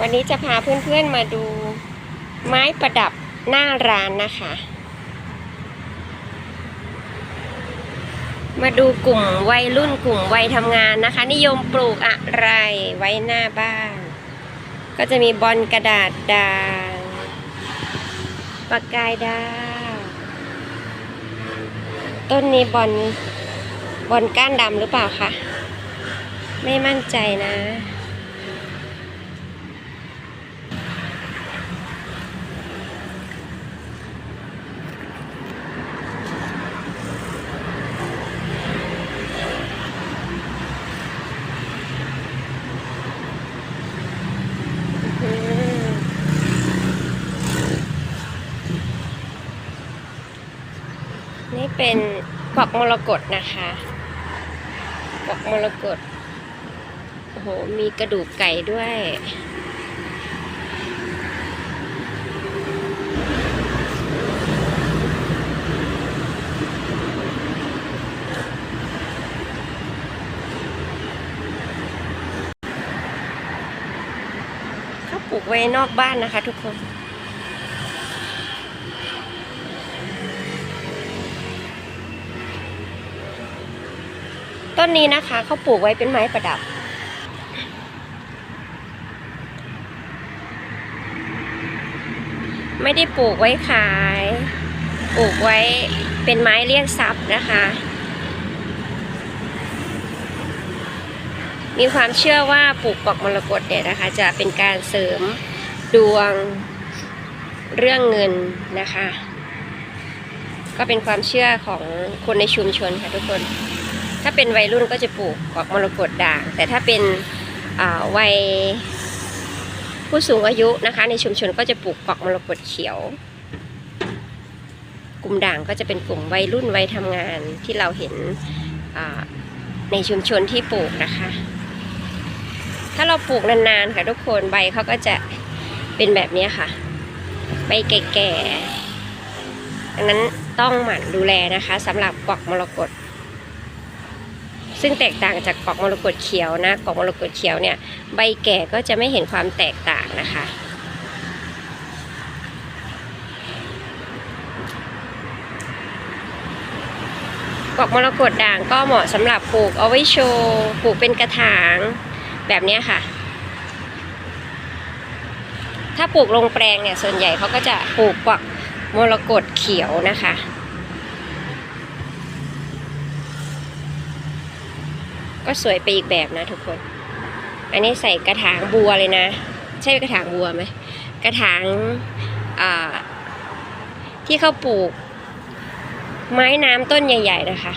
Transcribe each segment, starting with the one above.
วันนี้จะพาเพื่อนๆมาดูไม้ประดับหน้าร้านนะคะ มาดูกลุ่มวัยรุ่นกลุ่มวัยทำงานนะคะ นิยมปลูกอะไรไว้หน้าบ้าน ก็จะมีบอลกระดาษด่างปากกายดาวต้นนี้บอลบอลก้านดำหรือเปล่าคะ ไม่มั่นใจนะ อืมนี่ เป็นกวักมรกตนะคะกวักมรกตโอ้โห มีกระดูกไก่ด้วยเขาปลูกไว้นอกบ้านนะคะทุกคน ต้นนี้นะคะเขาปลูกไว้เป็นไม้ประดับ ไม่ได้ปลูกไว้ขาย ปลูกไว้เป็นไม้เรียกทรัพย์นะคะ มีความเชื่อว่าปลูกปอกมรกตเนี่ยนะคะ จะเป็นการเสริมดวงเรื่องเงินนะคะ ก็เป็นความเชื่อของคนในชุมชนค่ะทุกคน ถ้าเป็นวัยรุ่นก็จะปลูกปอกมรกตด่าง แต่ถ้าเป็นวัยผู้สูงอายุนะคะ ในชุมชนก็จะปลูกปอกมรกตเขียว กลุ่มด่างก็จะเป็นกลุ่มวัยรุ่นวัยทำงานที่เราเห็นในชุมชนที่ปลูกนะคะ ถ้าเราปลูกนานๆค่ะทุกคนใบเขาก็จะเป็นแบบนี้ค่ะ ใบแก่ๆดังนั้นต้องหมั่นดูแลนะคะสำหรับกวักมรกต ซึ่งแตกต่างจากกวักมรกตเขียวนะกวักมรกตเขียวเนี่ยใบแก่ก็จะไม่เห็นความแตกต่างนะคะกวักมรกตด่างก็เหมาะสำหรับปลูกเอาไว้โชว์ปลูกเป็นกระถางแบบนี้ค่ะ ถ้าปลูกลงแปลงเนี่ยส่วนใหญ่เขาก็จะปลูกกวักมรกตเขียวนะคะ ก็สวยไปอีกแบบนะทุกคน อันนี้ใส่กระถางบัวเลยนะ ใช่กระถางบัวไหมกระถางที่เขาปลูก ไม้น้ำต้นใหญ่ ๆ นะคะ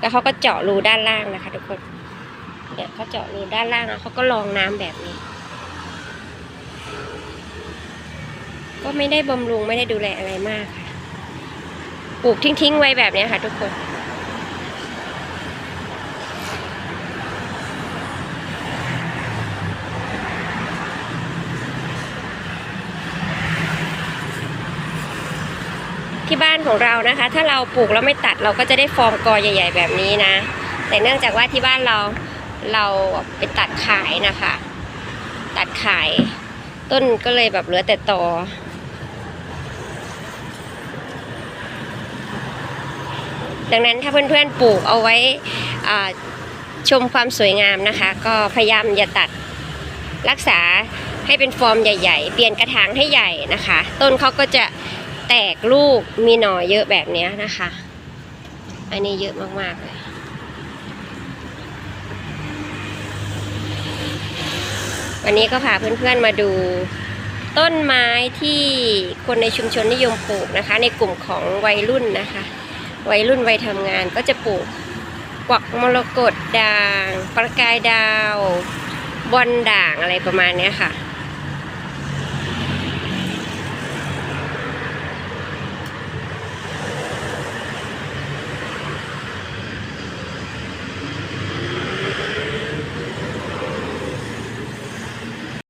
แล้วเขาก็เจาะรูด้านล่างนะคะ ทุกคนเนี่ยเขาเจาะรูด้านล่างแล้วเขาก็รองน้ำแบบนี้ ก็ไม่ได้บำรุงไม่ได้ดูแลอะไรมากค่ะปลูกทิ้งๆไว้แบบนี้ค่ะ ทุกคน ที่บ้านของเรานะคะ ถ้าเราปลูกแล้วไม่ตัดเราก็จะได้ฟอร์มกอใหญ่ ๆ แบบนี้นะ แต่เนื่องจากว่าที่บ้านเราเราไปตัดขายนะคะ ตัดขาย ต้นก็เลยแบบเหลือแต่ตอดังนั้นถ้าเพื่อนๆปลูกเอาไว้ชมความสวยงามนะคะ ก็พยายามอย่าตัดรักษาให้เป็นฟอร์มใหญ่ ๆ เปลี่ยนกระถางให้ใหญ่นะคะ ต้นเขาก็จะ แตกลูกมีหน่อเยอะแบบนี้นะคะ อันนี้เยอะมากๆเลยวันนี้ก็พาเพื่อนๆมาดูต้นไม้ที่คนในชุมชนนิยมปลูกนะคะ ในกลุ่มของวัยรุ่นนะคะ วัยรุ่นวัยทำงานก็จะปลูกกวักมรกตด่าง ประกายดาว บอลด่างอะไรประมาณนี้ค่ะ